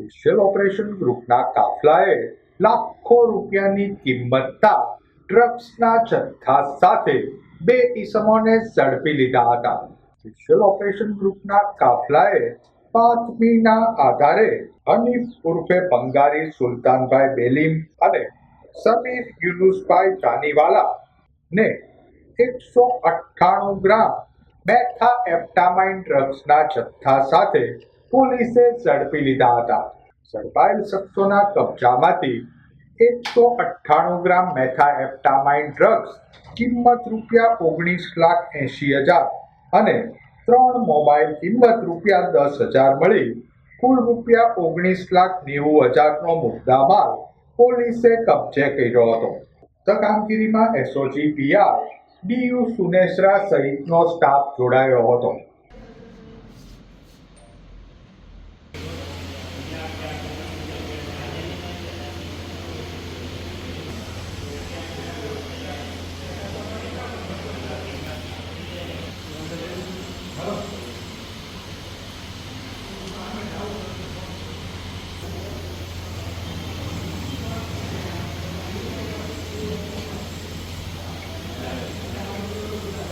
Special operation ગ્રુપના કાફલાએ લાખો રૂપિયાની કિંમતના ડ્રગ્સના જથ્થા સાથે બે ઈસમોને ઝડપી લીધા હતા. સ્પેશિયલ ઓપરેશન ગ્રુપના કાફલાએ બાતમીના આધારે હનીફ ઉર્ફે બંગારી સુલતાનભાઈ બેલીમ અને સમીર યુનુસભાઈ જાનીવાલા ને એકસો અઠ્ઠાણું ગ્રામ મેથા એપ્ટામાઇન ડ્રગ્સના જથ્થા સાથે પોલીસે ઝડપી લીધા હતા. ઝડપાયેલ શખ્સોના કબજામાંથી એકસો અઠ્ઠાણું ગ્રામ મેથા એપ્ટામાઇન ડ્રગ્સ, કિંમત રૂપિયા ઓગણીસ લાખ એંશી હજાર અને ત્રણ મોબાઈલ કિંમત રૂપિયા દસ હજાર મળી, કુલ રૂપિયા ઓગણીસ લાખ નેવું હજારનો મુદ્દામાલ પોલીસે કબજે કર્યો હતો. ઉક્ત કામગીરીમાં એસઓજી પીઆર ડીયુ સુનેશરા સહિતનો સ્ટાફ જોડાયો હતો.